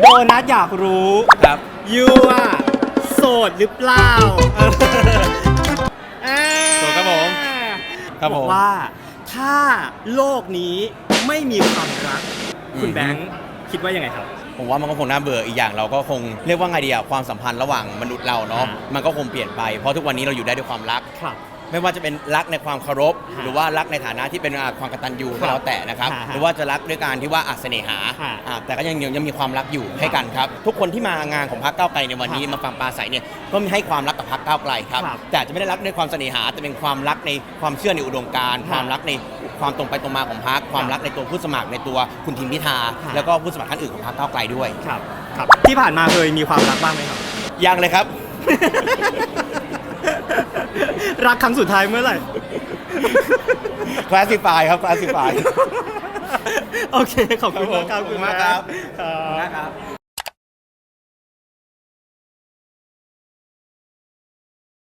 โดนัทอยากรู้ครับยูอะโสดหรือเปล่าเออโสดครับผมครับบผอกมว่า ถ้าโลกนี้ไม่มีความรัก คุณอืมแบงค์คิดว่ายังไงครับ ผมว่ามันก็คงน่าเบื่ออีกอย่างเราก็คงเรียกว่าไงดีอะความสัมพันธ์ระหว่างมนุษย์เราเนาะอ่ามันก็คงเปลี่ยนไปเพราะทุกวันนี้เราอยู่ได้ด้วยความรัก ครับ ไม่ว่าจะเป็นรักในความเคารพฮะหรือว่ารักในฐานะที่เป็นอ่าความกตัญญูครัก็บแล้วแต่นะครับ ฮะฮะหรือว่าจะรักด้วยการที่ว่าอัเสน่หาฮะอ่าแต่ก็ยังยังยังมีความรักอยู่ให้กันครับ ทุกคนที่มางานของพรรคก้าวไกลในวันนี้ครับมาฟังปราศัยเนี่ยก็มีให้ความรักกับพรรคก้าวไกลครับ ครับแต่อาจจะไม่ได้รักด้วยความเสน่หาแต่เป็นความรักในความเชื่อในอุดมการณ์ฮะความรักในความตรงไปตรงมาของพรรคความรักในตัวผู้สมัครในตัวคุณทิมพิธาฮะ แล้วก็ผู้สมัครท่านอื่นของพรรคก้าวไกลด้วย ครับ ครับ ที่ผ่านมาเคยมีความรักบ้างไหมครับ ยังเลยครับ รักครั้งสุดท้ายเมื่อไหร่ คลาสสิฟายครับคลาสสิฟาย โอเค ขอบคุณมากครับขอบคุณมากครับ ครัขอบคุณบมากครับ